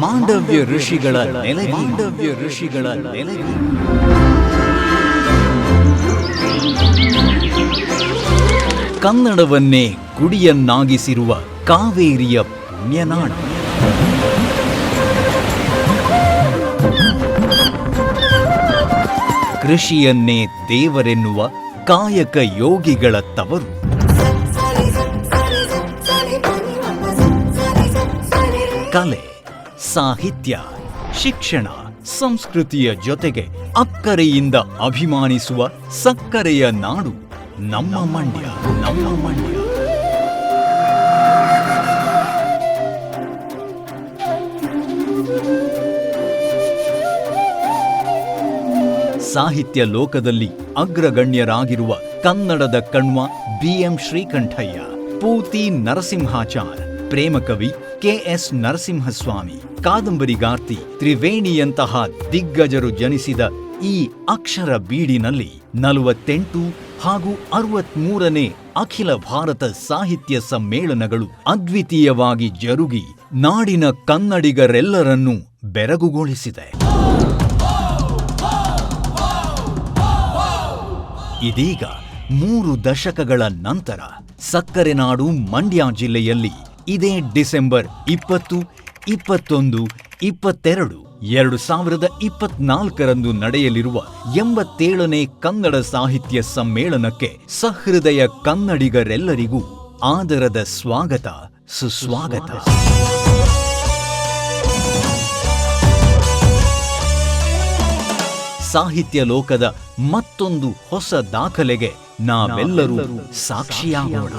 ಮಾಂಡವ್ಯ ಋಷಿಗಳ ನೆಲೆ ಮಾಂಡವ್ಯ ಋಷಿಗಳ ನೆಲೆ ಕನ್ನಡವನ್ನೇ ಗುಡಿಯನ್ನಾಗಿಸಿರುವ ಕಾವೇರಿಯ ಪುಣ್ಯನಾಡು. ಕೃಷಿಯನ್ನೇ ದೇವರೆನ್ನುವ ಕಾಯಕ ಯೋಗಿಗಳ ತವರು. ಕಲೆ, ಸಾಹಿತ್ಯ, ಶಿಕ್ಷಣ, ಸಂಸ್ಕೃತಿಯ ಜೊತೆಗೆ ಅಕ್ಕರೆಯಿಂದ ಅಭಿಮಾನಿಸುವ ಸಕ್ಕರೆಯ ನಾಡು ನಮ್ಮ ಮಂಡ್ಯ ನಮ್ಮ ಮಂಡ್ಯ. ಸಾಹಿತ್ಯ ಲೋಕದಲ್ಲಿ ಅಗ್ರಗಣ್ಯರಾಗಿರುವ ಕನ್ನಡದ ಕಣ್ವ ಬಿಎಂ ಶ್ರೀಕಂಠಯ್ಯ, ಪೂತಿ ನರಸಿಂಹಾಚಾರ್ ಪ್ರೇಮಕವಿ ಕೆಎಸ್ ನರಸಿಂಹಸ್ವಾಮಿ ಕಾದಂಬರಿಗಾರ್ತಿ ತ್ರಿವೇಣಿಯಂತಹ ದಿಗ್ಗಜರು ಜನಿಸಿದ ಈ ಅಕ್ಷರ ಬೀಡಿನಲ್ಲಿ ನಲವತ್ತೆಂಟು ಹಾಗೂ ಅರವತ್ಮೂರನೇ ಅಖಿಲ ಭಾರತ ಸಾಹಿತ್ಯ ಸಮ್ಮೇಳನಗಳು ಅದ್ವಿತೀಯವಾಗಿ ಜರುಗಿ ನಾಡಿನ ಕನ್ನಡಿಗರೆಲ್ಲರನ್ನೂ ಬೆರಗುಗೊಳಿಸಿದೆ. ಇದೀಗ ಮೂರು ದಶಕಗಳ ನಂತರ ಸಕ್ಕರೆ ನಾಡು ಮಂಡ್ಯ ಜಿಲ್ಲೆಯಲ್ಲಿ ಇದೇ ಡಿಸೆಂಬರ್ ಇಪ್ಪತ್ತು ಇಪ್ಪತ್ತೊಂದು ಇಪ್ಪತ್ತೆರಡು ಎರಡು ಸಾವಿರದ ಇಪ್ಪತ್ನಾಲ್ಕರಂದು ನಡೆಯಲಿರುವ ಎಂಬತ್ತೇಳನೇ ಕನ್ನಡ ಸಾಹಿತ್ಯ ಸಮ್ಮೇಳನಕ್ಕೆ ಸಹೃದಯ ಕನ್ನಡಿಗರೆಲ್ಲರಿಗೂ ಆದರದ ಸ್ವಾಗತ ಸುಸ್ವಾಗತ. ಸಾಹಿತ್ಯ ಲೋಕದ ಮತ್ತೊಂದು ಹೊಸ ದಾಖಲೆಗೆ ನಾವೆಲ್ಲರೂ ಸಾಕ್ಷಿಯಾಗೋಣ.